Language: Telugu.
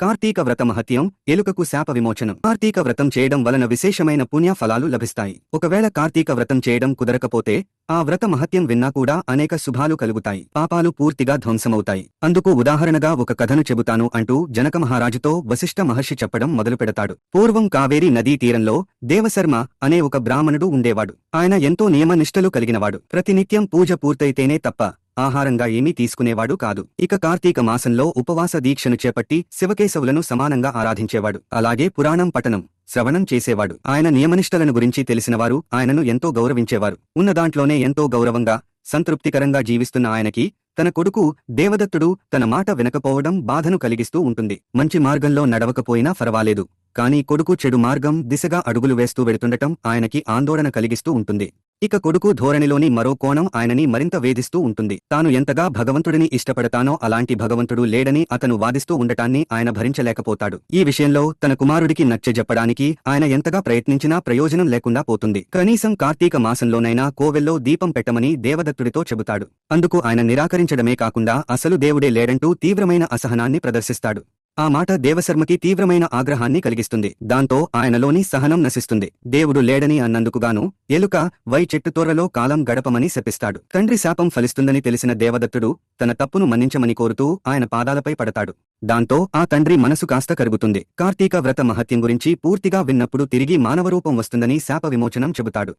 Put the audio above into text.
కార్తీక వ్రత మహత్యం ఎలుకకు శాప విమోచనం. కార్తీక వ్రతం చేయడం వలన విశేషమైన పుణ్య ఫలాలు లభిస్తాయి. ఒకవేళ కార్తీక వ్రతం చేయడం కుదరకపోతే ఆ వ్రత మహత్యం విన్నా కూడా అనేక శుభాలు కలుగుతాయి. పాపాలు పూర్తిగా ధ్వంసమవుతాయి. అందుకు ఉదాహరణగా ఒక కథను చెబుతాను అంటూ జనక మహారాజుతో వశిష్ఠ మహర్షి చెప్పడం మొదలుపెడతాడు. పూర్వం కావేరీ నదీ తీరంలో దేవశర్మ అనే ఒక బ్రాహ్మణుడు ఉండేవాడు. ఆయన ఎంతో నియమనిష్టలు కలిగినవాడు. ప్రతినిత్యం పూజ పూర్తయితేనే తప్ప ఆహారంగా ఏమీ తీసుకునేవాడు కాదు. ఇక కార్తీక మాసంలో ఉపవాస దీక్షను చేపట్టి శివకేశవులను సమానంగా ఆరాధించేవాడు. అలాగే పురాణం పఠనం శ్రవణం చేసేవాడు. ఆయన నియమనిష్టలను గురించి తెలిసినవారు ఆయనను ఎంతో గౌరవించేవారు. ఉన్న దాంట్లోనే ఎంతో గౌరవంగా సంతృప్తికరంగా జీవిస్తున్న ఆయనకి తన కొడుకు దేవదత్తుడు తన మాట వినకపోవడం బాధను కలిగిస్తూ ఉంటుంది. మంచి మార్గంలో నడవకపోయినా ఫరవాలేదు. కానీ కొడుకు చెడు మార్గం దిశగా అడుగులు వేస్తూ వెడుతుండటం ఆయనకి ఆందోళన కలిగిస్తూ ఉంటుంది. ఇక కొడుకు ధోరణిలోని మరో కోణం ఆయనని మరింత వేధిస్తూ ఉంటుంది. తాను ఎంతగా భగవంతుడిని ఇష్టపడతానో అలాంటి భగవంతుడు లేడని అతను వాదిస్తూ ఉండటాన్ని ఆయన భరించలేకపోతాడు. ఈ విషయంలో తన కుమారుడికి నచ్చజెప్పడానికి ఆయన ఎంతగా ప్రయత్నించినా ప్రయోజనం లేకుండా పోతుంది. కనీసం కార్తీక మాసంలోనైనా కోవెల్లో దీపం పెట్టమని దేవదత్తుడితో చెబుతాడు. అందుకు ఆయన నిరాకరించడమే కాకుండా అసలు దేవుడే లేడంటూ తీవ్రమైన అసహనాన్ని ప్రదర్శిస్తాడు. ఆ మాట దేవశర్మకి తీవ్రమైన ఆగ్రహాన్ని కలిగిస్తుంది. దాంతో ఆయనలోని సహనం నశిస్తుంది. దేవుడు లేడని అన్నందుకుగాను ఎలుక వై చెట్టు తోరలో కాలం గడపమని శపిస్తాడు. తండ్రి శాపం ఫలిస్తుందని తెలిసిన దేవదత్తుడు తన తప్పును మన్నించమని కోరుతూ ఆయన పాదాలపై పడతాడు. దాంతో ఆ తండ్రి మనసు కాస్త కరుగుతుంది. కార్తీక వ్రత మహత్యం గురించి పూర్తిగా విన్నప్పుడు తిరిగి మానవరూపం వస్తుందని శాప విమోచనం చెబుతాడు.